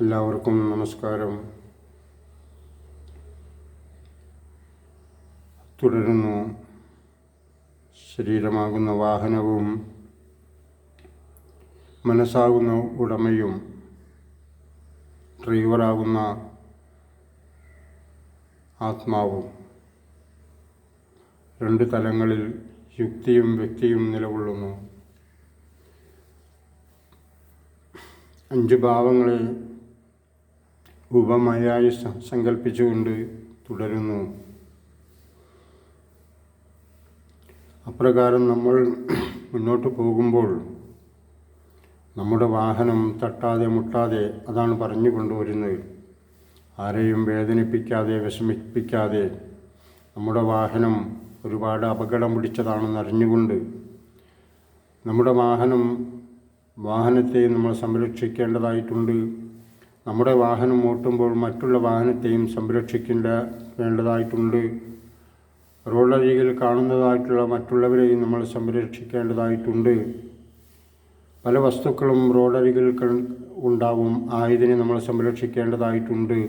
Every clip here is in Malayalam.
എല്ലാവർക്കും നമസ്കാരം. തുടരുന്നു. ശരീരമാകുന്ന വാഹനവും മനസ്സാകുന്ന ഉടമയും ഡ്രൈവറാകുന്ന ആത്മാവും രണ്ട് തലങ്ങളിൽ യുക്തിയും വ്യക്തിയും നിലകൊള്ളുന്നു. അഞ്ച് ഭാവങ്ങളെ ഉപമയായി സങ്കല്പിച്ചുകൊണ്ട് തുടരുന്നു. അപ്രകാരം നമ്മൾ മുന്നോട്ട് പോകുമ്പോൾ നമ്മുടെ വാഹനം തട്ടാതെ മുട്ടാതെ അതാണ് പറഞ്ഞു കൊണ്ടുവരുന്നത്. ആരെയും വേദനിപ്പിക്കാതെ വിഷമിപ്പിക്കാതെ നമ്മുടെ വാഹനം ഒരുപാട് അപകടം പിടിച്ചതാണെന്ന് അറിഞ്ഞുകൊണ്ട് നമ്മുടെ വാഹനം വാഹനത്തെ നമ്മൾ സംരക്ഷിക്കേണ്ടതായിട്ടുണ്ട്. നമ്മുടെ വാഹനം ഓട്ടുമ്പോൾ മറ്റുള്ള വാഹനത്തെയും സംരക്ഷിക്കേണ്ട വേണ്ടതായിട്ടുണ്ട്. റോഡരികിൽ കാണുന്നതായിട്ടുള്ള മറ്റുള്ളവരെയും നമ്മൾ സംരക്ഷിക്കേണ്ടതായിട്ടുണ്ട്. പല വസ്തുക്കളും റോഡരികിൽ ഉണ്ടാവും. ആയതിനെ നമ്മൾ സംരക്ഷിക്കേണ്ടതായിട്ടുണ്ട്.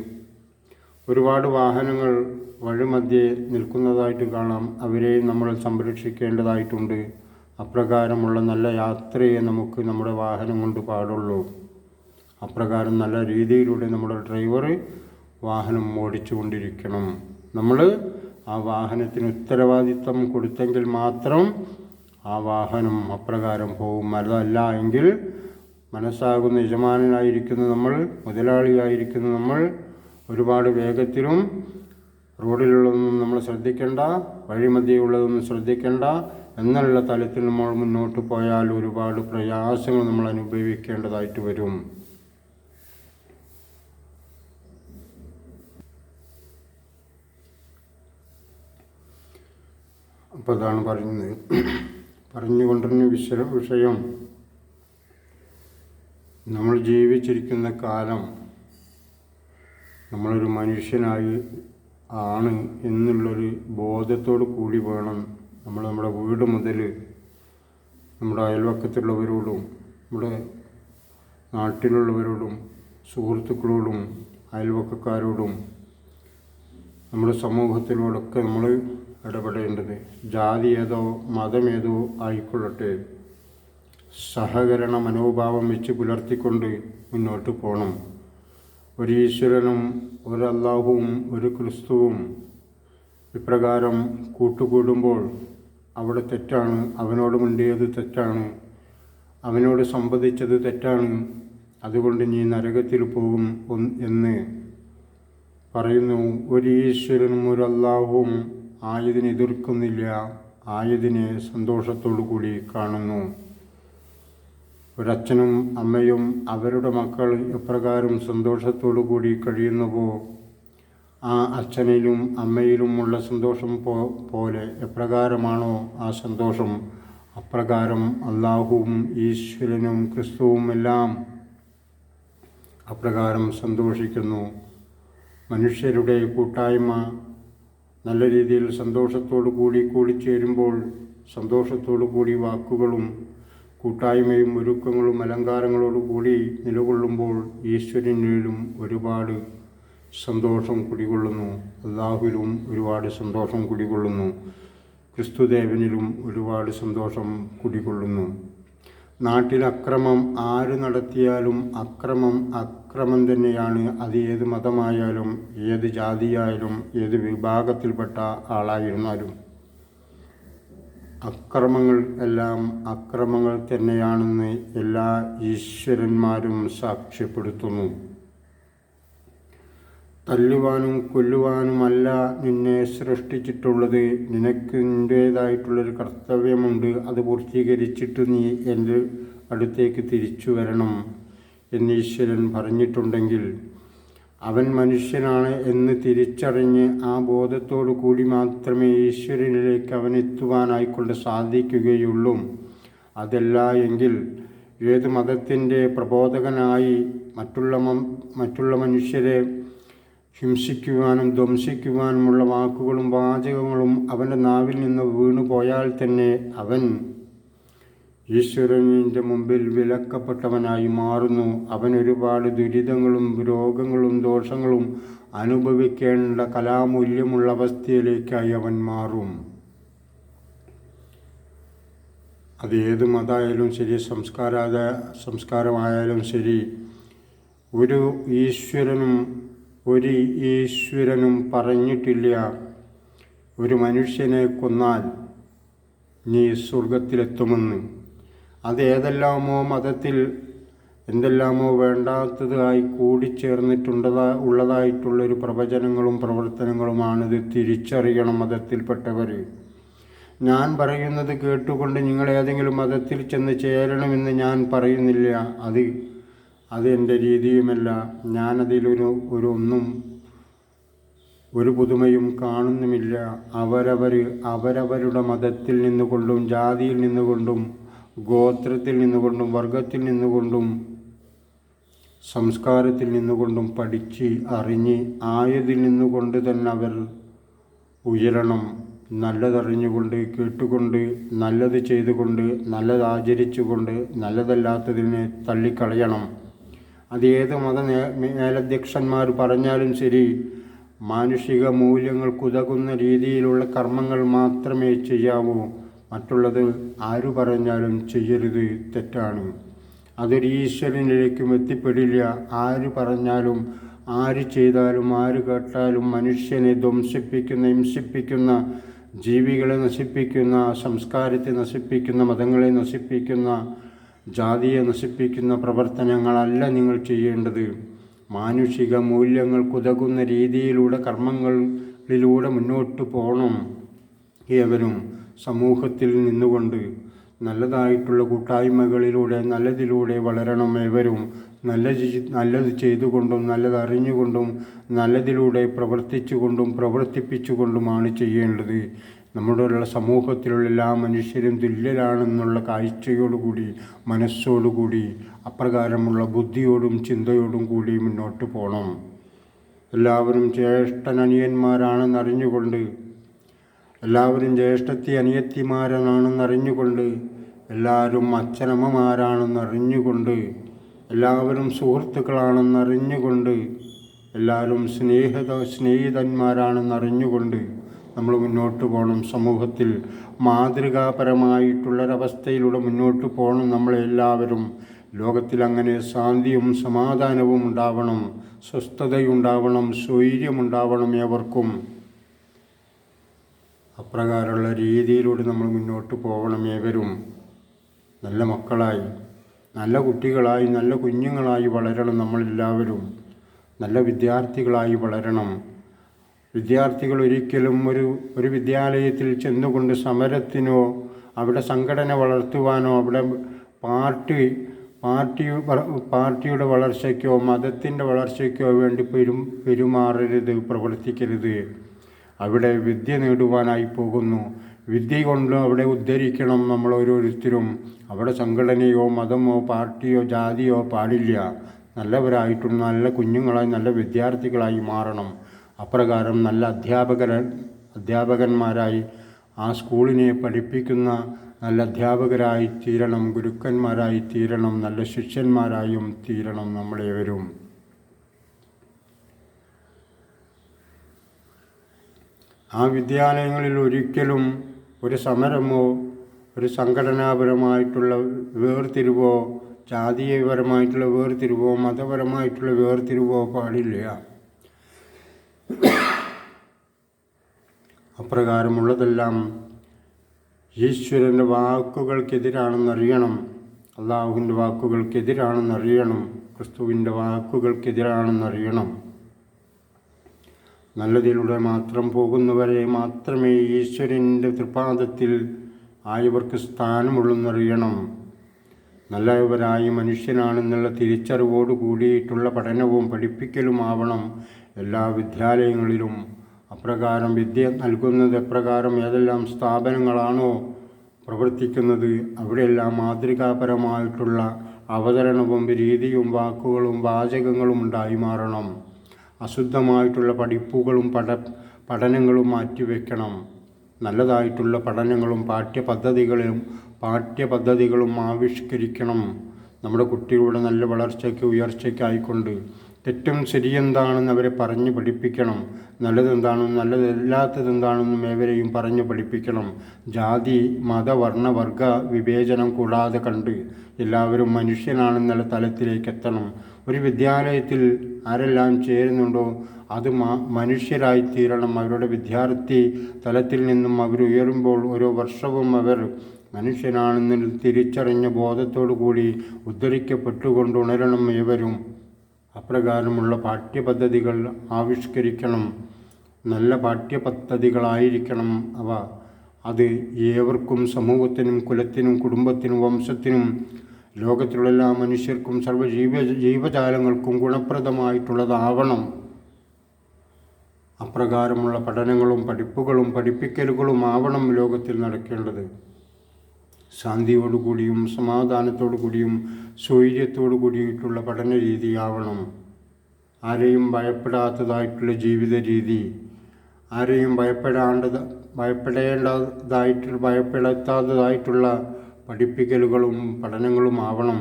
ഒരുപാട് വാഹനങ്ങൾ വഴിമധ്യേ നിൽക്കുന്നതായിട്ട് കാണാം. അവരെയും നമ്മൾ സംരക്ഷിക്കേണ്ടതായിട്ടുണ്ട്. അപ്രകാരമുള്ള നല്ല യാത്രയെ നമുക്ക് നമ്മുടെ വാഹനം കൊണ്ട് പാടുള്ളൂ. അപ്രകാരം നല്ല രീതിയിലൂടെ നമ്മുടെ ഡ്രൈവർ വാഹനം ഓടിച്ചു കൊണ്ടിരിക്കണം നമ്മൾ ആ വാഹനത്തിന് ഉത്തരവാദിത്തം കൊടുത്തെങ്കിൽ മാത്രം ആ വാഹനം അപ്രകാരം പോകും. അതല്ല എങ്കിൽ മനസ്സാകുന്ന യജമാനനായിരിക്കുന്ന നമ്മൾ മുതലാളിയായിരിക്കുന്ന നമ്മൾ ഒരുപാട് വേഗത്തിലും റോഡിലുള്ളതൊന്നും നമ്മൾ ശ്രദ്ധിക്കേണ്ട വഴിമധ്യയുള്ളതൊന്നും ശ്രദ്ധിക്കേണ്ട എന്നുള്ള തലത്തിൽ നമ്മൾ മുന്നോട്ട് പോയാൽ ഒരുപാട് പ്രയാസങ്ങൾ നമ്മൾ അനുഭവിക്കേണ്ടതായിട്ട് വരും. അപ്പോൾ അതാണ് പറയുന്നത്. പറഞ്ഞുകൊണ്ടിരുന്ന വിഷ വിഷയം. നമ്മൾ ജീവിച്ചിരിക്കുന്ന കാലം നമ്മളൊരു മനുഷ്യനായി ആണ് എന്നുള്ളൊരു ബോധത്തോട് കൂടി വേണം നമ്മൾ നമ്മുടെ വീട് മുതൽ നമ്മുടെ അയൽവക്കത്തുള്ളവരോടും നമ്മുടെ നാട്ടിലുള്ളവരോടും സുഹൃത്തുക്കളോടും അയൽവക്കക്കാരോടും നമ്മുടെ സമൂഹത്തിനോടൊക്കെ നമ്മൾ ഇടപെടേണ്ടത്. ജാതി ഏതോ മതമേതോ ആയിക്കൊള്ളട്ടെ. സഹകരണ മനോഭാവം വെച്ച് പുലർത്തിക്കൊണ്ട് മുന്നോട്ട് പോകണം ഒരു ഈശ്വരനും ഒരു അള്ളാഹുവും ഒരു ക്രിസ്തുവും ഇപ്രകാരം കൂട്ടുകൂടുമ്പോൾ അവിടെ തെറ്റാണ് അവനോട് മിണ്ടിയത് തെറ്റാണ് അവനോട് സംവദിച്ചത് തെറ്റാണ് അതുകൊണ്ട് നീ നരകത്തിൽ പോകും എന്ന് പറയുന്നു. ഒരു ഈശ്വരനും ഒരു അള്ളാഹുവും ആയതിനെ എതിർക്കുന്നില്ല ആയതിനെ സന്തോഷത്തോടു കൂടി കാണുന്നു. ഒരച്ഛനും അമ്മയും അവരുടെ മക്കൾ എപ്രകാരം സന്തോഷത്തോടു കൂടി കഴിയുന്നുവോ? ആ അച്ഛനിലും അമ്മയിലുമുള്ള സന്തോഷം പോ പോലെ എപ്രകാരമാണോ ആ സന്തോഷം? അപ്രകാരം അള്ളാഹുവും ഈശ്വരനും ക്രിസ്തുവുമെല്ലാം അപ്രകാരം സന്തോഷിക്കുന്നു. മനുഷ്യരുടെ കൂട്ടായ്മ നല്ല രീതിയിൽ സന്തോഷത്തോടു കൂടി കൂടിച്ചേരുമ്പോൾ സന്തോഷത്തോടു കൂടി വാക്കുകളും കൂട്ടായ്മയും ഒരുക്കങ്ങളും അലങ്കാരങ്ങളോടു കൂടി നിലകൊള്ളുമ്പോൾ ഈശ്വരനിലും ഒരുപാട് സന്തോഷം കുടികൊള്ളുന്നു. അള്ളാഹുവിലും ഒരുപാട് സന്തോഷം കുടികൊള്ളുന്നു. ക്രിസ്തുദേവനിലും ഒരുപാട് സന്തോഷം കുടികൊള്ളുന്നു. നാട്ടിൽ അക്രമം ആര് നടത്തിയാലും അക്രമം അക്രമം തന്നെയാണ്. അത് ഏത് മതമായാലും ഏത് ജാതിയായാലും ഏത് വിഭാഗത്തിൽപ്പെട്ട ആളായിരുന്നാലും. അക്രമങ്ങൾ എല്ലാം അക്രമങ്ങൾ തന്നെയാണെന്ന് എല്ലാ ഈശ്വരന്മാരും സാക്ഷ്യപ്പെടുത്തുന്നു. തല്ലുവാനും കൊല്ലുവാനുമല്ല നിന്നെ സൃഷ്ടിച്ചിട്ടുള്ളത്. നിനക്ക് നിന്റേതായിട്ടുള്ളൊരു കർത്തവ്യമുണ്ട്. അത് പൂർത്തീകരിച്ചിട്ട് നീ എന്റെ അടുത്തേക്ക് തിരിച്ചു വരണം. എന്ന് ഈശ്വരൻ പറഞ്ഞിട്ടുണ്ടെങ്കിൽ അവൻ മനുഷ്യനാണ് എന്ന് തിരിച്ചറിഞ്ഞ് ആ ബോധത്തോടു കൂടി മാത്രമേ ഈശ്വരനിലേക്ക് അവൻ എത്തുവാനായിക്കൊണ്ട് സാധിക്കുകയുള്ളൂ. അതല്ല എങ്കിൽ ഏത് മതത്തിന്റെ പ്രബോധകനായി മറ്റുള്ള മറ്റുള്ള മനുഷ്യരെ ഹിംസിക്കുവാനും ധ്വംസിക്കുവാനുമുള്ള വാക്കുകളും വാചകങ്ങളും അവന്റെ നാവിൽ നിന്ന് വീണുപോയാൽ തന്നെ അവൻ ഈശ്വരനിന്റെ മുമ്പിൽ വിലക്കപ്പെട്ടവനായി മാറുന്നു. അവൻ ഒരുപാട് ദുരിതങ്ങളും രോഗങ്ങളും ദോഷങ്ങളും അനുഭവിക്കേണ്ട കലാമൂല്യമുള്ള അവസ്ഥയിലേക്കായി അവൻ മാറും. അത് ഏത് മതമായാലും ശരി സംസ്കാരാത സംസ്കാരമായാലും ശരി. ഒരു ഈശ്വരനും ഒരു ഈശ്വരനും പറഞ്ഞിട്ടില്ല. ഒരു മനുഷ്യനെ കൊന്നാൽ നീ സ്വർഗത്തിലെത്തുമെന്ന് അത് ഏതെല്ലാമോ മതത്തിൽ എന്തെല്ലാമോ വേണ്ടാത്തതായി കൂടിച്ചേർന്നിട്ടുണ്ടതാ ഉള്ളതായിട്ടുള്ളൊരു പ്രവചനങ്ങളും പ്രവർത്തനങ്ങളുമാണിത് തിരിച്ചറിയണം മതത്തിൽപ്പെട്ടവർ ഞാൻ പറയുന്നത് കേട്ടുകൊണ്ട് നിങ്ങൾ ഏതെങ്കിലും മതത്തിൽ ചെന്ന് ചേരണമെന്ന് ഞാൻ പറയുന്നില്ല. അത് അത് എന്റെ രീതിയുമല്ല. ഞാനതിലൊരു ഒരു ഒന്നും ഒരു പുതുമയും കാണുന്നുമില്ല. അവരവർ അവരവരുടെ മതത്തിൽ നിന്നുകൊണ്ടും ജാതിയിൽ നിന്നുകൊണ്ടും ഗോത്രത്തിൽ നിന്നുകൊണ്ടും വർഗത്തിൽ നിന്നുകൊണ്ടും സംസ്കാരത്തിൽ നിന്നുകൊണ്ടും പഠിച്ച് അറിഞ്ഞ് ആയതിൽ നിന്നുകൊണ്ട് തന്നെ അവർ ഉയരണം നല്ലതറിഞ്ഞുകൊണ്ട് കേട്ടുകൊണ്ട് നല്ലത് ചെയ്തുകൊണ്ട് നല്ലത് ആചരിച്ചുകൊണ്ട് നല്ലതല്ലാത്തതിനെ തള്ളിക്കളയണം. അത് ഏത് മത മേലധ്യക്ഷന്മാർ പറഞ്ഞാലും ശരി മാനുഷിക മൂല്യങ്ങൾ മൂല്യങ്ങൾക്കുതകുന്ന രീതിയിലുള്ള കർമ്മങ്ങൾ മാത്രമേ ചെയ്യാവൂ. മറ്റുള്ളത് ആര് പറഞ്ഞാലും ചെയ്യരുത് തെറ്റാണ്. അതൊരു ഈശ്വരനിലേക്കും എത്തിപ്പെടില്ല. ആര് പറഞ്ഞാലും ആര് ചെയ്താലും ആര് കേട്ടാലും മനുഷ്യനെ ധ്വംസിപ്പിക്കുന്ന ഹിംസിപ്പിക്കുന്ന ജീവികളെ നശിപ്പിക്കുന്ന സംസ്കാരത്തെ നശിപ്പിക്കുന്ന മതങ്ങളെ നശിപ്പിക്കുന്ന ജാതിയെ നശിപ്പിക്കുന്ന പ്രവർത്തനങ്ങളല്ല നിങ്ങൾ ചെയ്യേണ്ടത്. മാനുഷിക മൂല്യങ്ങൾ മൂല്യങ്ങൾക്കുതകുന്ന രീതിയിലൂടെ കർമ്മങ്ങളിലൂടെ മുന്നോട്ട് പോകണം ഏവരും. സമൂഹത്തിൽ നിന്നുകൊണ്ട് നല്ലതായിട്ടുള്ള കൂട്ടായ്മകളിലൂടെ നല്ലതിലൂടെ വളരണം ഏവരും. നല്ല നല്ലത് ചെയ്തുകൊണ്ടും നല്ലതറിഞ്ഞുകൊണ്ടും നല്ലതിലൂടെ പ്രവർത്തിച്ചുകൊണ്ടും പ്രവർത്തിപ്പിച്ചുകൊണ്ടുമാണ് ചെയ്യേണ്ടത്. നമ്മുടെ ഉള്ള സമൂഹത്തിലുള്ള എല്ലാ മനുഷ്യരും തുല്യരാണെന്നുള്ള കാഴ്ചയോടുകൂടി മനസ്സോടുകൂടി അപ്രകാരമുള്ള ബുദ്ധിയോടും ചിന്തയോടും കൂടി മുന്നോട്ട് പോകണം എല്ലാവരും ജ്യേഷ്ഠനനിയന്മാരാണെന്നറിഞ്ഞുകൊണ്ട് എല്ലാവരും ജ്യേഷ്ഠത്തി അനിയത്തിമാരാണെന്നറിഞ്ഞുകൊണ്ട് എല്ലാവരും അച്ഛനമ്മമാരാണെന്നറിഞ്ഞുകൊണ്ട് എല്ലാവരും സുഹൃത്തുക്കളാണെന്നറിഞ്ഞുകൊണ്ട് എല്ലാവരും സ്നേഹിത സ്നേഹിതന്മാരാണെന്നറിഞ്ഞുകൊണ്ട് നമ്മൾ മുന്നോട്ട് പോകണം. സമൂഹത്തിൽ മാതൃകാപരമായിട്ടുള്ളൊരവസ്ഥയിലൂടെ മുന്നോട്ട് പോകണം നമ്മളെല്ലാവരും ലോകത്തിൽ അങ്ങനെ ശാന്തിയും സമാധാനവും ഉണ്ടാവണം. സ്വസ്ഥതയുണ്ടാവണം. സ്വൈര്യമുണ്ടാവണം ഏവർക്കും. അപ്രകാരമുള്ള രീതിയിലൂടെ നമ്മൾ മുന്നോട്ട് പോകണം ഏവരും. നല്ല മക്കളായി നല്ല കുട്ടികളായി നല്ല കുഞ്ഞുങ്ങളായി വളരണം നമ്മളെല്ലാവരും. നല്ല വിദ്യാർത്ഥികളായി വളരണം. വിദ്യാർത്ഥികൾ ഒരിക്കലും ഒരു ഒരു വിദ്യാലയത്തിൽ ചെന്നുകൊണ്ട് സമരത്തിനോ അവിടെ സംഘടന വളർത്തുവാനോ അവിടെ പാർട്ടി പാർട്ടി പാർട്ടിയുടെ വളർച്ചയ്ക്കോ മതത്തിന്റെ വളർച്ചയ്ക്കോ വേണ്ടി പെരും പെരുമാറരുത് പ്രവർത്തിക്കരുത്. അവിടെ വിദ്യ നേടുവാനായി പോകുന്നു. വിദ്യ കൊണ്ട് അവിടെ ഉദ്ധരിക്കണം നമ്മൾ ഓരോരുത്തരും. അവിടെ സംഘടനയോ മതമോ പാർട്ടിയോ ജാതിയോ പാടില്ല. നല്ലവരായിട്ടും നല്ല കുഞ്ഞുങ്ങളായി നല്ല വിദ്യാർത്ഥികളായി മാറണം. അപ്രകാരം നല്ല അധ്യാപകര അധ്യാപകന്മാരായി ആ സ്കൂളിനെ പഠിപ്പിക്കുന്ന നല്ല അധ്യാപകരായി തീരണം ഗുരുക്കന്മാരായി തീരണം നല്ല ശിഷ്യന്മാരായും തീരണം നമ്മളേവരും. ആ വിദ്യാലയങ്ങളിൽ ഒരിക്കലും ഒരു സമരമോ ഒരു സംഘടനാപരമായിട്ടുള്ള വേർതിരിവോ ജാതീയപരമായിട്ടുള്ള വേർതിരിവോ മതപരമായിട്ടുള്ള വേർതിരിവോ പാടില്ല. അപ്രകാരമുള്ളതെല്ലാം ഈശ്വരന്റെ വാക്കുകൾക്കെതിരാണെന്നറിയണം. അള്ളാഹുവിന്റെ വാക്കുകൾക്കെതിരാണെന്നറിയണം. ക്രിസ്തുവിന്റെ വാക്കുകൾക്കെതിരാണെന്നറിയണം. നല്ലതിലൂടെ മാത്രം പോകുന്നവരെ മാത്രമേ ഈശ്വരന്റെ തൃപാദത്തിൽ ആയവർക്ക് സ്ഥാനമുള്ളെന്നറിയണം. നല്ലവരായി മനുഷ്യനാണെന്നുള്ള തിരിച്ചറിവോട് കൂടിയിട്ടുള്ള പഠനവും പഠിപ്പിക്കലുമാവണം എല്ലാ വിദ്യാലയങ്ങളിലും. അപ്രകാരം വിദ്യ നൽകുന്നത് എപ്രകാരം ഏതെല്ലാം സ്ഥാപനങ്ങളാണോ പ്രവർത്തിക്കുന്നത് അവിടെയെല്ലാം മാതൃകാപരമായിട്ടുള്ള അവതരണവും രീതിയും വാക്കുകളും വാചകങ്ങളും ഉണ്ടായി മാറണം. അശുദ്ധമായിട്ടുള്ള പഠിപ്പുകളും പഠ പഠനങ്ങളും മാറ്റിവെക്കണം. നല്ലതായിട്ടുള്ള പഠനങ്ങളും പാഠ്യപദ്ധതികളും പാഠ്യപദ്ധതികളും ആവിഷ്കരിക്കണം. നമ്മുടെ കുട്ടികളുടെ നല്ല വളർച്ചയ്ക്ക് ഉയർച്ചയ്ക്കായിക്കൊണ്ട് തെറ്റും ശരിയെന്താണെന്ന് അവരെ പറഞ്ഞു പഠിപ്പിക്കണം. നല്ലതെന്താണെന്നും നല്ലതല്ലാത്തതെന്താണെന്നും ഏവരെയും പറഞ്ഞു പഠിപ്പിക്കണം. ജാതി മത വർണ വർഗ വിവേചനം കൂടാതെ കണ്ട് എല്ലാവരും മനുഷ്യനാണെന്നുള്ള തലത്തിലേക്ക് എത്തണം ഒരു വിദ്യാലയത്തിൽ ആരെല്ലാം ചേരുന്നുണ്ടോ അത് മനുഷ്യരായി തീരണം. അവരുടെ വിദ്യാർത്ഥി തലത്തിൽ നിന്നും അവർ ഉയരുമ്പോൾ ഓരോ വർഷവും അവർ മനുഷ്യനാണെന്ന് തിരിച്ചറിഞ്ഞ ബോധത്തോടു കൂടി ഉദ്ധരിക്കപ്പെട്ടുകൊണ്ട് ഉണരണം ഇവരും അപ്രകാരമുള്ള പാഠ്യപദ്ധതികൾ ആവിഷ്കരിക്കണം. നല്ല പാഠ്യപദ്ധതികളായിരിക്കണം അവ. അത് ഏവർക്കും സമൂഹത്തിനും കുലത്തിനും കുടുംബത്തിനും വംശത്തിനും ലോകത്തിലുള്ള എല്ലാ മനുഷ്യർക്കും സർവ ജീവ ജീവജാലങ്ങൾക്കും ഗുണപ്രദമായിട്ടുള്ളതാവണം. അപ്രകാരമുള്ള പഠനങ്ങളും പഠിപ്പുകളും പഠിപ്പിക്കലുകളും ആവണം ലോകത്തിൽ നടക്കേണ്ടത്. ശാന്തിയോടുകൂടിയും സമാധാനത്തോടു കൂടിയും സൗര്യത്തോടു കൂടിയിട്ടുള്ള പഠന രീതിയാവണം ആരെയും ഭയപ്പെടാത്തതായിട്ടുള്ള ജീവിത രീതി ആരെയും ഭയപ്പെടാണ്ടത് ഭയപ്പെടേണ്ടതായിട്ട് ഭയപ്പെടാത്തതായിട്ടുള്ള പഠിപ്പിക്കലുകളും പഠനങ്ങളും ആവണം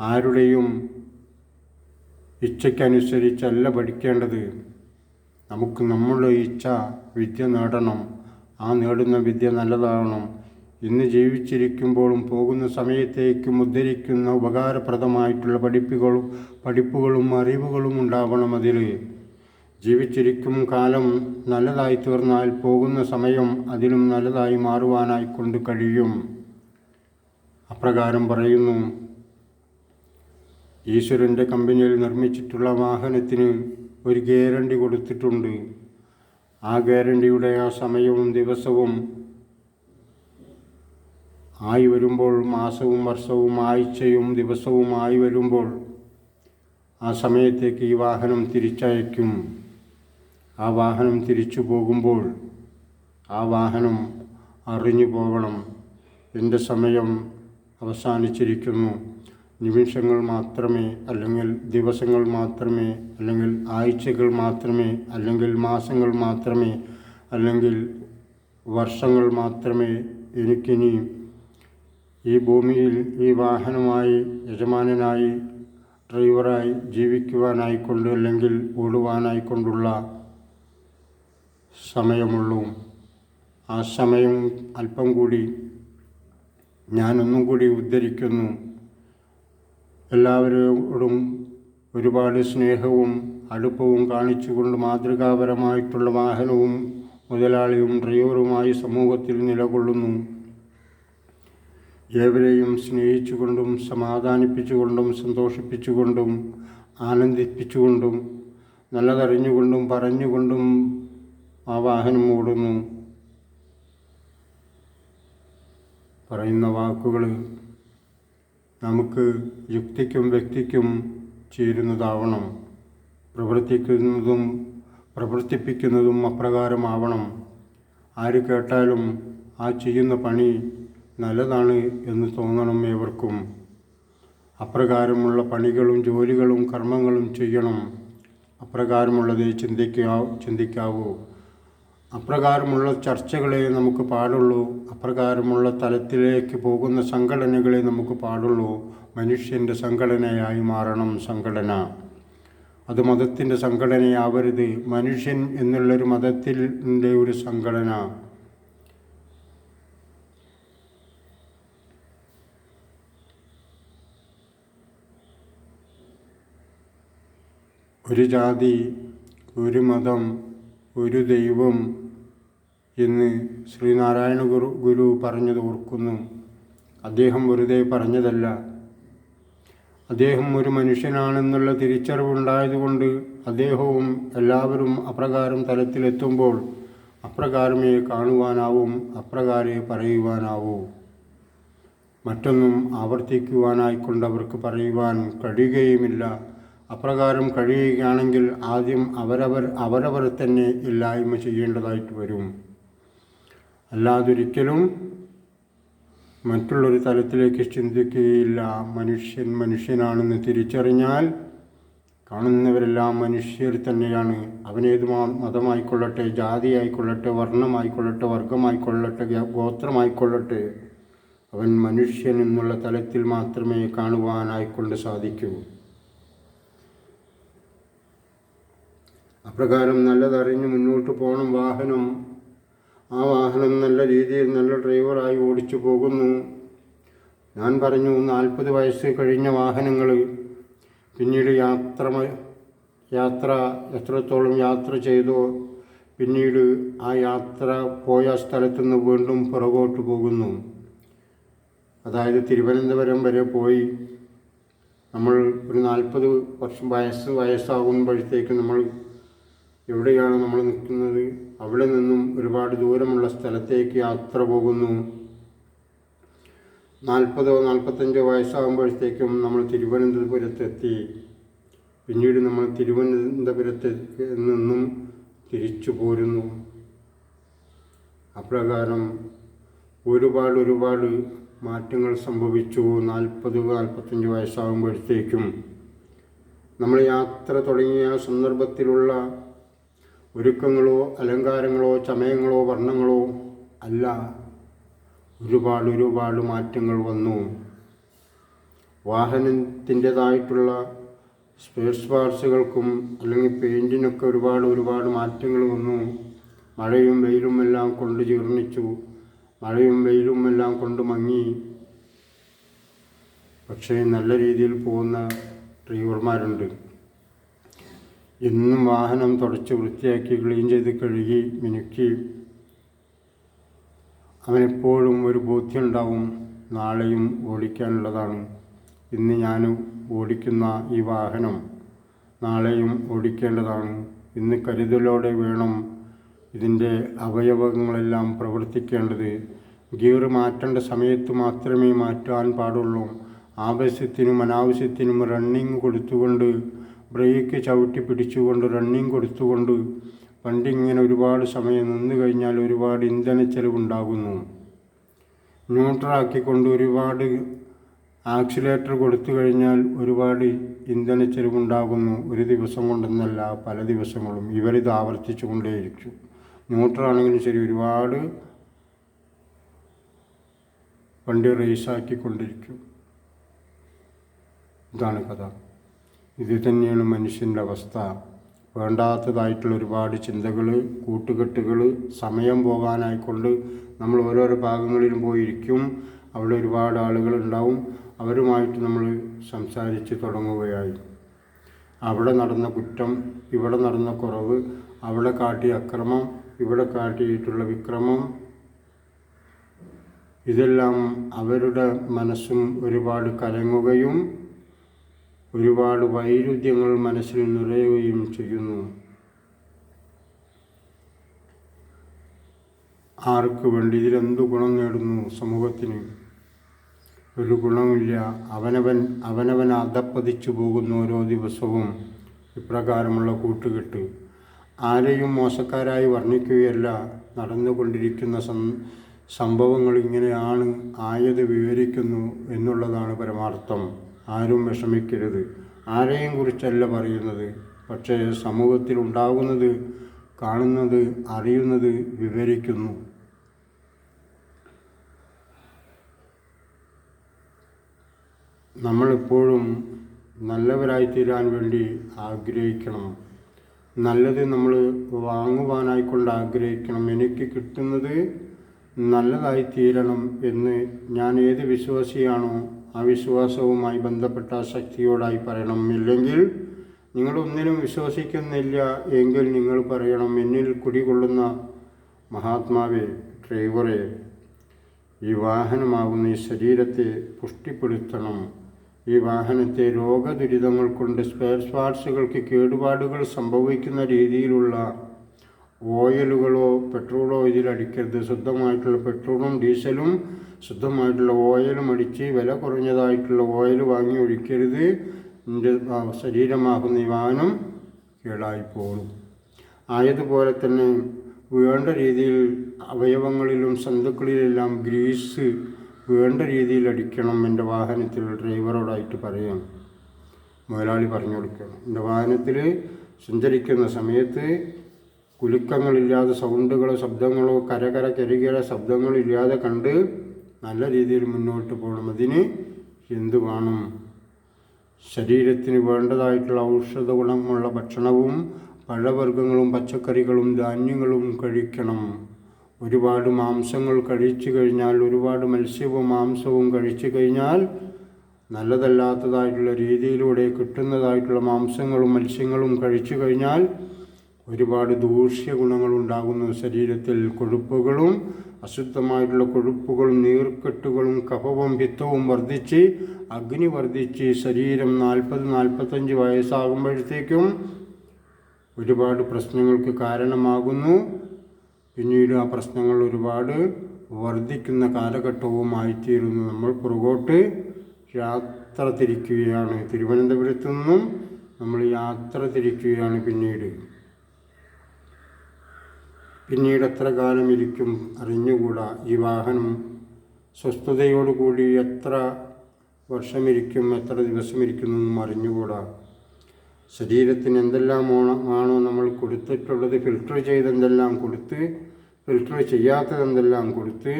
ആരുടെയും ഇച്ഛയ്ക്കനുസരിച്ചല്ല പഠിക്കേണ്ടത്. നമുക്ക് നമ്മളുടെ ഇച്ഛ വിദ്യ നേടണം. ആ നേടുന്ന വിദ്യ നല്ലതാവണം. ഇന്ന് ജീവിച്ചിരിക്കുമ്പോഴും പോകുന്ന സമയത്തേക്കും ഉദ്ധരിക്കുന്ന ഉപകാരപ്രദമായിട്ടുള്ള പഠിപ്പുകളും പഠിപ്പുകളും അറിവുകളും ഉണ്ടാവണം അതിൽ ജീവിച്ചിരിക്കും കാലം നല്ലതായി തീർന്നാൽ പോകുന്ന സമയം അതിലും നല്ലതായി മാറുവാനായി കൊണ്ട് കഴിയും. അപ്രകാരം പറയുന്നു ഈശ്വരന്റെ കമ്പനിയിൽ നിർമ്മിച്ചിട്ടുള്ള വാഹനത്തിന് ഒരു ഗ്യാരണ്ടി കൊടുത്തിട്ടുണ്ട്. ആ ഗ്യാരണ്ടിയുടെ ആ സമയവും ദിവസവും ആയി വരുമ്പോൾ മാസവും വർഷവും ആഴ്ചയും ദിവസവും ആയി വരുമ്പോൾ ആ സമയത്തേക്ക് ഈ വാഹനം തിരിച്ചയക്കും. ആ വാഹനം തിരിച്ചു പോകുമ്പോൾ ആ വാഹനം അറിഞ്ഞു പോകണം എന്റെ സമയം അവസാനിച്ചിരിക്കുന്നു. നിമിഷങ്ങൾ മാത്രമേ അല്ലെങ്കിൽ ദിവസങ്ങൾ മാത്രമേ അല്ലെങ്കിൽ ആഴ്ചകൾ മാത്രമേ അല്ലെങ്കിൽ മാസങ്ങൾ മാത്രമേ അല്ലെങ്കിൽ വർഷങ്ങൾ മാത്രമേ എനിക്കിനി ഈ ഭൂമിയിൽ ഈ വാഹനമായി യജമാനായി ഡ്രൈവറായി ജീവിക്കുവാനായിക്കൊണ്ട് അല്ലെങ്കിൽ ഓടുവാനായിക്കൊണ്ടുള്ള സമയമുള്ളൂ. ആ സമയം അല്പം കൂടി ഞാനൊന്നും കൂടി ഉദ്ധരിക്കുന്നു. എല്ലാവരോടും ഒരുപാട് സ്നേഹവും അടുപ്പവും കാണിച്ചുകൊണ്ട് മാതൃകാപരമായിട്ടുള്ള വാഹനവും മുതലാളിയും ഡ്രൈവറുമായി സമൂഹത്തിൽ നിലകൊള്ളുന്നു. ഏവരെയും സ്നേഹിച്ചുകൊണ്ടും സമാധാനിപ്പിച്ചുകൊണ്ടും സന്തോഷിപ്പിച്ചുകൊണ്ടും ആനന്ദിപ്പിച്ചുകൊണ്ടും നല്ലതറിഞ്ഞുകൊണ്ടും പറഞ്ഞുകൊണ്ടും ആ വാഹനം ഓടുന്നു. പറയുന്ന വാക്കുകൾ നമുക്ക് യുക്തിക്കും വ്യക്തിക്കും ചേരുന്നതാവണം. പ്രവർത്തിക്കുന്നതും പ്രവർത്തിപ്പിക്കുന്നതും അപ്രകാരമാവണം. ആര് കേട്ടാലും ആ ചെയ്യുന്ന പണി നല്ലതാണ് എന്ന് തോന്നണം ഏവർക്കും. അപ്രകാരമുള്ള പണികളും ജോലികളും കർമ്മങ്ങളും ചെയ്യണം. അപ്രകാരമുള്ളതേ ചിന്തിക്കാ ചിന്തിക്കാവൂ. അപ്രകാരമുള്ള ചർച്ചകളെ നമുക്ക് പാടുള്ളൂ. അപ്രകാരമുള്ള തലത്തിലേക്ക് പോകുന്ന സംഘടനകളെ നമുക്ക് പാടുള്ളൂ. മനുഷ്യന്റെ സംഘടനയായി മാറണം സംഘടന. അത് മതത്തിന്റെ സംഘടനയാവരുത്. മനുഷ്യൻ എന്നുള്ളൊരു മതത്തിന്റെ ഒരു സംഘടന. ഒരു ജാതി ഒരു മതം ഒരു ദൈവം എന്ന് ശ്രീനാരായണ ഗുരു ഗുരു പറഞ്ഞത് ഓർക്കുന്നു. അദ്ദേഹം വെറുതെ പറഞ്ഞതല്ല. അദ്ദേഹം ഒരു മനുഷ്യനാണെന്നുള്ള തിരിച്ചറിവുണ്ടായതുകൊണ്ട് അദ്ദേഹവും എല്ലാവരും അപ്രകാരം തലത്തിലെത്തുമ്പോൾ അപ്രകാരമേ കാണുവാനാവും അപ്രകാരേ പറയുവാനാവൂ. മറ്റൊന്നും ആവർത്തിക്കുവാനായിക്കൊണ്ട് അവർക്ക് പറയുവാൻ കഴിയുകയുമില്ല. അപ്രകാരം കഴിയുകയാണെങ്കിൽ ആദ്യം അവരവർ അവരവർ തന്നെ ഇല്ലായ്മ ചെയ്യേണ്ടതായിട്ട് വരും. അല്ലാതൊരിക്കലും മറ്റുള്ളൊരു തലത്തിലേക്ക് ചിന്തിക്കുകയില്ല. മനുഷ്യൻ മനുഷ്യനാണെന്ന് തിരിച്ചറിഞ്ഞാൽ കാണുന്നവരെല്ലാം മനുഷ്യർ തന്നെയാണ്. അവനേത് മതമായിക്കൊള്ളട്ടെ മതമായിക്കൊള്ളട്ടെ ജാതിയായിക്കൊള്ളട്ടെ വർണമായിക്കൊള്ളട്ടെ വർഗമായിക്കൊള്ളട്ടെ ഗോത്രമായിക്കൊള്ളട്ടെ അവൻ മനുഷ്യൻ എന്നുള്ള തലത്തിൽ മാത്രമേ കാണുവാനായിക്കൊണ്ട് സാധിക്കൂ. അപ്രകാരം നല്ലതറിഞ്ഞ് മുന്നോട്ട് പോകണം വാഹനം. ആ വാഹനം നല്ല രീതിയിൽ നല്ല ഡ്രൈവറായി ഓടിച്ചു പോകുന്നു. ഞാൻ പറഞ്ഞു നാൽപ്പത് വയസ്സ് കഴിഞ്ഞ വാഹനങ്ങൾ പിന്നീട് യാത്ര യാത്ര എത്രത്തോളം യാത്ര ചെയ്തോ പിന്നീട് ആ യാത്ര പോയ സ്ഥലത്തു നിന്ന് വീണ്ടും പുറകോട്ട് പോകുന്നു. അതായത് തിരുവനന്തപുരം വരെ പോയി. നമ്മൾ ഒരു നാൽപ്പത് വർഷം വയസ്സ് വയസ്സാകുമ്പോഴത്തേക്ക് നമ്മൾ എവിടെയാണ് നമ്മൾ നിൽക്കുന്നത്? അവിടെ നിന്നും ഒരുപാട് ദൂരമുള്ള സ്ഥലത്തേക്ക് യാത്ര പോകുന്നു. നാൽപ്പതോ നാൽപ്പത്തഞ്ചോ വയസ്സാകുമ്പോഴത്തേക്കും നമ്മൾ തിരുവനന്തപുരത്തെത്തി. പിന്നീട് നമ്മൾ തിരുവനന്തപുരത്ത് നിന്നും തിരിച്ചു പോരുന്നു. അപ്രകാരം ഒരുപാട് ഒരുപാട് മാറ്റങ്ങൾ സംഭവിച്ചു നാൽപ്പത് നാൽപ്പത്തഞ്ച് വയസ്സാകുമ്പോഴത്തേക്കും. നമ്മൾ യാത്ര തുടങ്ങിയ സന്ദർഭത്തിലുള്ള ഒരുക്കങ്ങളോ അലങ്കാരങ്ങളോ ചമയങ്ങളോ വർണങ്ങളോ അല്ല. ഒരുപാട് ഒരുപാട് മാറ്റങ്ങൾ വന്നു. വാഹനത്തിന്റെതായിട്ടുള്ള സ്പേസ് പാർട്സുകൾക്കും അല്ലെങ്കിൽ പെയിന്റിനൊക്കെ ഒരുപാട് ഒരുപാട് മാറ്റങ്ങൾ വന്നു. മഴയും വെയിലും എല്ലാം കൊണ്ട് ജീർണിച്ചു. മഴയും വെയിലും എല്ലാം കൊണ്ട് മങ്ങി. പക്ഷേ നല്ല രീതിയിൽ പോകുന്ന ഡ്രൈവർമാരുണ്ട്. എന്നും വാഹനം തുടച്ച് വൃത്തിയാക്കി ക്ലീൻ ചെയ്ത് കഴുകി മിനുക്കി. അവനെപ്പോഴും ഒരു ബോധ്യമുണ്ടാവും നാളെയും ഓടിക്കാനുള്ളതാണ്. ഇന്ന് ഞാൻ ഓടിക്കുന്ന ഈ വാഹനം നാളെയും ഓടിക്കേണ്ടതാണ്. ഇന്ന് കരുതലോടെ വേണം ഇതിന്റെ അവയവങ്ങളെല്ലാം പ്രവർത്തിക്കേണ്ടത്. ഗിയർ മാറ്റേണ്ട സമയത്ത് മാത്രമേ മാറ്റാൻ പാടുള്ളൂ. ആവശ്യത്തിനും അനാവശ്യത്തിനും റണ്ണിങ് കൊടുത്തുകൊണ്ട് ബ്രേക്ക് ചവിട്ടി പിടിച്ചുകൊണ്ട് റണ്ണിങ് കൊടുത്തുകൊണ്ട് വണ്ടി ഇങ്ങനെ ഒരുപാട് സമയം നിന്ന് കഴിഞ്ഞാൽ ഒരുപാട് ഇന്ധന ചെലവുണ്ടാകുന്നു. ന്യൂട്രാക്കിക്കൊണ്ട് ഒരുപാട് ആക്സിലേറ്റർ കൊടുത്തു കഴിഞ്ഞാൽ ഒരുപാട് ഇന്ധന ചെലവുണ്ടാകുന്നു. ഒരു ദിവസം കൊണ്ടെന്നല്ല പല ദിവസങ്ങളും ഇവരിത് ആവർത്തിച്ചു കൊണ്ടേയിരിക്കും. ന്യൂട്രാണെങ്കിലും ശരി ഒരുപാട് വണ്ടി റേസാക്കിക്കൊണ്ടിരിക്കും ഇതാണ് കഥ. ഇത് തന്നെയാണ് മനുഷ്യന്റെ അവസ്ഥ. വേണ്ടാത്തതായിട്ടുള്ള ഒരുപാട് ചിന്തകൾ കൂട്ടുകെട്ടുകൾ സമയം പോകാനായിക്കൊണ്ട് നമ്മൾ ഓരോരോ ഭാഗങ്ങളിലും പോയിരിക്കും. അവിടെ ഒരുപാട് ആളുകൾ ഉണ്ടാവും. അവരുമായിട്ട് നമ്മൾ സംസാരിച്ച് തുടങ്ങുകയായി. അവിടെ നടന്ന കുറ്റം ഇവിടെ നടന്ന കുറവ് അവിടെ കാട്ടിയ അക്രമം ഇവിടെ കാട്ടിയിട്ടുള്ള വിക്രമം. ഇതെല്ലാം അവരുടെ മനസ്സും ഒരുപാട് കലങ്ങുകയും ഒരുപാട് വൈരുദ്ധ്യങ്ങൾ മനസ്സിൽ നിറയുകയും ചെയ്യുന്നു. ആർക്ക് വേണ്ടി ഇതിലെന്ത് ഗുണം നേടുന്നു സമൂഹത്തിന്? ഒരു ഗുണമില്ല അവനവൻ അവനവൻ അധപ്പതിച്ചു പോകുന്നു ഓരോ ദിവസവും. ഇപ്രകാരമുള്ള കൂട്ടുകെട്ട്. ആരെയും മോശക്കാരായി വർണിക്കുകയല്ല. നടന്നുകൊണ്ടിരിക്കുന്ന സംഭവങ്ങൾ ഇങ്ങനെയാണ്. ആയത് വിവരിക്കുന്നു എന്നുള്ളതാണ് പരമാർത്ഥം. ആരും വിഷമിക്കരുത്. ആരെയും കുറിച്ചല്ല പറയുന്നത്. പക്ഷേ സമൂഹത്തിൽ ഉണ്ടാകുന്നത് കാണുന്നത് അറിയുന്നത് വിവരിക്കുന്നു. നമ്മളെപ്പോഴും നല്ലവരായി തീരാൻ വേണ്ടി ആഗ്രഹിക്കണം. നല്ലത് നമ്മൾ വാങ്ങുവാനായിക്കൊണ്ട് ആഗ്രഹിക്കണം. എനിക്ക് കിട്ടുന്നത് നല്ലതായി തീരണം എന്ന് ഞാൻ ഏത് വിശ്വാസിയാണോ ആ വിശ്വാസവുമായി ബന്ധപ്പെട്ട ശക്തിയോടായി പറയണം. ഇല്ലെങ്കിൽ നിങ്ങളൊന്നിനും വിശ്വസിക്കുന്നില്ല എങ്കിൽ നിങ്ങൾ പറയണം എന്നിൽ കുടികൊള്ളുന്ന മഹാത്മാവെ ഡ്രൈവറെ ഈ വാഹനമാകുന്ന ഈ ശരീരത്തെ പുഷ്ടിപ്പെടുത്തണം. ഈ വാഹനത്തെ രോഗദുരിതങ്ങൾ കൊണ്ട് സ്പെയർ പാർട്സുകൾക്ക് കേടുപാടുകൾ സംഭവിക്കുന്ന രീതിയിലുള്ള ഓയിലുകളോ പെട്രോളോ ഇതിൽ അടിക്കരുത്. ശുദ്ധമായിട്ടുള്ള പെട്രോളും ഡീസലും ശുദ്ധമായിട്ടുള്ള ഓയിലും അടിച്ച് വില കുറഞ്ഞതായിട്ടുള്ള ഓയിൽ വാങ്ങി ഒഴിക്കരുത്. എന്റെ ശരീരമാകുന്ന ഈ വാഹനം കേടായിപ്പോകും ആയതുപോലെ തന്നെ വേണ്ട രീതിയിൽ അവയവങ്ങളിലും സന്തുക്കളിലെല്ലാം ഗ്രീസ് വേണ്ട രീതിയിൽ അടിക്കണം എന്റെ വാഹനത്തിൽ ഡ്രൈവറോടായിട്ട് പറയാം മുതലാളി പറഞ്ഞു കൊടുക്കണം എന്റെ വാഹനത്തിൽ സഞ്ചരിക്കുന്ന സമയത്ത് കുലുക്കങ്ങളില്ലാതെ സൗണ്ടുകളോ ശബ്ദങ്ങളോ കരകര കരികര ശബ്ദങ്ങളില്ലാതെ കണ്ട് നല്ല രീതിയിൽ മുന്നോട്ട് പോകണം. അതിന് എന്തു വേണം? ശരീരത്തിന് വേണ്ടതായിട്ടുള്ള ഔഷധ ഗുണമുള്ള ഭക്ഷണവും പഴവർഗങ്ങളും പച്ചക്കറികളും ധാന്യങ്ങളും കഴിക്കണം. ഒരുപാട് മാംസങ്ങൾ കഴിച്ചു കഴിഞ്ഞാൽ ഒരുപാട് മത്സ്യവും മാംസവും കഴിച്ചു കഴിഞ്ഞാൽ നല്ലതല്ലാത്തതായിട്ടുള്ള രീതിയിലൂടെ കിട്ടുന്നതായിട്ടുള്ള മാംസങ്ങളും മത്സ്യങ്ങളും കഴിച്ചു കഴിഞ്ഞാൽ ഒരുപാട് ദൂഷ്യ ഗുണങ്ങളുണ്ടാകുന്നു ശരീരത്തിൽ. കൊഴുപ്പുകളും അശുദ്ധമായിട്ടുള്ള കൊഴുപ്പുകളും നീർക്കെട്ടുകളും കഫവും ഭിത്തവും വർദ്ധിച്ച് അഗ്നി വർദ്ധിച്ച് ശരീരം നാൽപ്പത് നാൽപ്പത്തഞ്ച് വയസ്സാകുമ്പോഴത്തേക്കും ഒരുപാട് പ്രശ്നങ്ങൾക്ക് കാരണമാകുന്നു. പിന്നീട് ആ പ്രശ്നങ്ങൾ ഒരുപാട് വർദ്ധിക്കുന്ന കാലഘട്ടവുമായിത്തീരുന്നു. നമ്മൾ പുറകോട്ട് യാത്ര തിരിക്കുകയാണ്. തിരുവനന്തപുരത്തു നിന്നും നമ്മൾ യാത്ര തിരിക്കുകയാണ് പിന്നീട്. പിന്നീട് എത്ര കാലം ഇരിക്കും അറിഞ്ഞുകൂടാ. ഈ വാഹനം സ്വസ്ഥതയോടുകൂടി എത്ര വർഷമിരിക്കും എത്ര ദിവസമിരിക്കുമെന്നും അറിഞ്ഞുകൂടാ. ശരീരത്തിന് എന്തെല്ലാം ആണോ നമ്മൾ കൊടുത്തിട്ടുള്ളത് ഫിൽട്ടർ ചെയ്തെന്തെല്ലാം കൊടുത്ത് ഫിൽട്ടർ ചെയ്യാത്തതെന്തെല്ലാം കൊടുത്ത്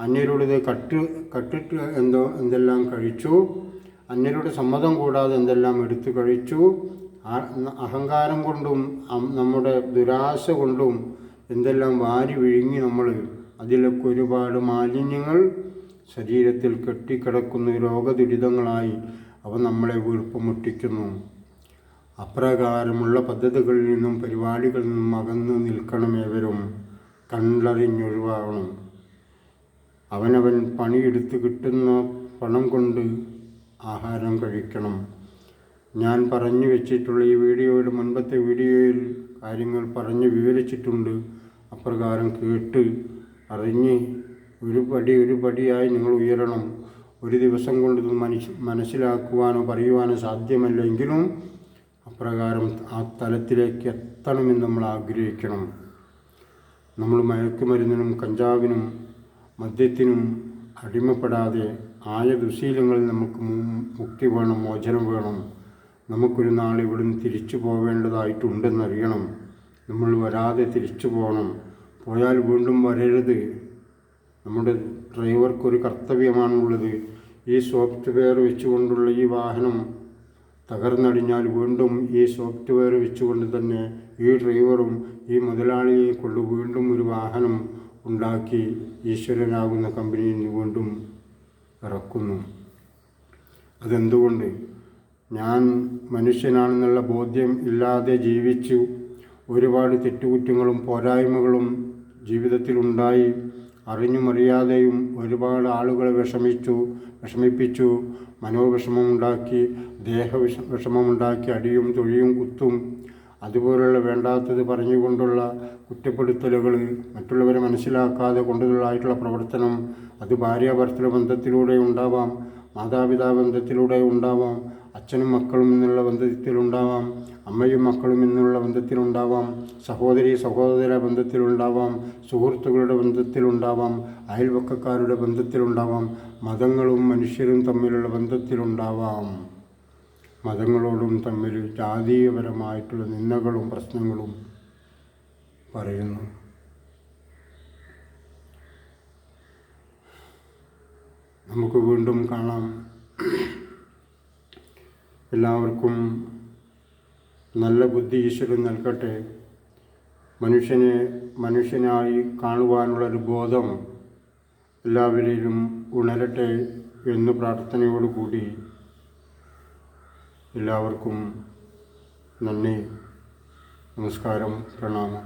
അന്യരുടേത് കട്ട് കട്ടിട്ട് എന്തോ എന്തെല്ലാം കഴിച്ചു അന്യരുടെ സമ്മതം കൂടാതെ എന്തെല്ലാം എടുത്തു കഴിച്ചു അഹങ്കാരം കൊണ്ടും നമ്മുടെ ദുരാശ കൊണ്ടും എന്തെല്ലാം വാരി വിഴുങ്ങി നമ്മൾ അതിലൊക്കെ ഒരുപാട് മാലിന്യങ്ങൾ ശരീരത്തിൽ കെട്ടിക്കിടക്കുന്ന രോഗദുരിതങ്ങളായി അവ നമ്മളെ വീർപ്പുമുട്ടിക്കുന്നു. അപ്രകാരമുള്ള പദ്ധതികളിൽ നിന്നും പരിപാടികളിൽ നിന്നും അകന്നു നിൽക്കണം ഏവരും. കണ്ടറിഞ്ഞൊഴിവാകണം. അവനവൻ പണിയെടുത്ത് കിട്ടുന്ന പണം കൊണ്ട് ആഹാരം കഴിക്കണം. ഞാൻ പറഞ്ഞു വെച്ചിട്ടുള്ള ഈ വീഡിയോയുടെ മുൻപത്തെ വീഡിയോയിൽ കാര്യങ്ങൾ പറഞ്ഞ് വിവരിച്ചിട്ടുണ്ട്. അപ്രകാരം കേട്ട് അറിഞ്ഞ് ഒരു പടി ഒരു പടിയായി നിങ്ങൾ ഉയരണം. ഒരു ദിവസം കൊണ്ട് ഇത് മനസ് മനസ്സിലാക്കുവാനോ പറയുവാനോ സാധ്യമല്ലെങ്കിലും അപ്രകാരം ആ തലത്തിലേക്ക് എത്തണമെന്ന് നമ്മൾ ആഗ്രഹിക്കണം. നമ്മൾ മയക്കുമരുന്നിനും കഞ്ചാവിനും മദ്യത്തിനും അടിമപ്പെടാതെ ആയ ദുശീലങ്ങളിൽ നമുക്ക് മുക്തി വേണം മോചനം വേണം. നമുക്കൊരു നാൾ ഇവിടുന്ന് തിരിച്ചു പോവേണ്ടതായിട്ടുണ്ടെന്നറിയണം. നമ്മൾ വരാതെ തിരിച്ചു പോകണം. പോയാൽ വീണ്ടും വരരുത്. നമ്മുടെ ഡ്രൈവർക്കൊരു കർത്തവ്യമാണുള്ളത്. ഈ സോഫ്റ്റ്വെയർ വെച്ചുകൊണ്ടുള്ള ഈ വാഹനം തകർന്നടിഞ്ഞാൽ വീണ്ടും ഈ സോഫ്റ്റ്വെയർ വെച്ചുകൊണ്ട് തന്നെ ഈ ഡ്രൈവറും ഈ മുതലാളിയെ കൊണ്ട് വീണ്ടും ഒരു വാഹനം ഉണ്ടാക്കി ഈശ്വരനാകുന്ന കമ്പനിയിൽ വീണ്ടും ഇറക്കുന്നു. അതെന്തുകൊണ്ട്? ഞാൻ മനുഷ്യനാണെന്നുള്ള ബോധ്യം ഇല്ലാതെ ജീവിച്ചു. ഒരുപാട് തെറ്റുകുറ്റങ്ങളും പോരായ്മകളും ജീവിതത്തിലുണ്ടായി അറിഞ്ഞുമറിയാതെയും ഒരുപാട് ആളുകളെ വിഷമിച്ചു വിഷമിപ്പിച്ചു മനോവിഷമമുണ്ടാക്കി ദേഹവിഷ വിഷമമുണ്ടാക്കി അടിയും തൊഴിയും കുത്തും. അതുപോലുള്ള വേണ്ടാത്തത് പറഞ്ഞുകൊണ്ടുള്ള കുറ്റപ്പെടുത്തലുകൾ മറ്റുള്ളവരെ മനസ്സിലാക്കാതെ കൊണ്ടുള്ളതായിട്ടുള്ള പ്രവർത്തനം അത് ഭാര്യാഭർത്തൃ ബന്ധത്തിലൂടെ ഉണ്ടാവാം മാതാപിതാ ബന്ധത്തിലൂടെ ഉണ്ടാവാം അച്ഛനും മക്കളും എന്നുള്ള ബന്ധത്തിലുണ്ടാവാം അമ്മയും മക്കളും എന്നുള്ള ബന്ധത്തിലുണ്ടാവാം സഹോദരി സഹോദര ബന്ധത്തിലുണ്ടാവാം സുഹൃത്തുക്കളുടെ ബന്ധത്തിലുണ്ടാവാം അയൽവക്കക്കാരുടെ ബന്ധത്തിലുണ്ടാവാം മതങ്ങളും മനുഷ്യരും തമ്മിലുള്ള ബന്ധത്തിലുണ്ടാവാം. മതങ്ങളോടും തമ്മിൽ ജാതീയപരമായിട്ടുള്ള നിന്നകളും പ്രശ്നങ്ങളും പറയുന്നു. നമുക്ക് വീണ്ടും കാണാം. എല്ലാവർക്കും നല്ല ബുദ്ധി ഈശ്വരൻ നൽകട്ടെ. മനുഷ്യനെ മനുഷ്യനായി കാണുവാനുള്ളൊരു ബോധം എല്ലാവരിലും ഉണരട്ടെ എന്ന് പ്രാർത്ഥനയോടുകൂടി എല്ലാവർക്കും നന്ദി നമസ്കാരം പ്രണാമം.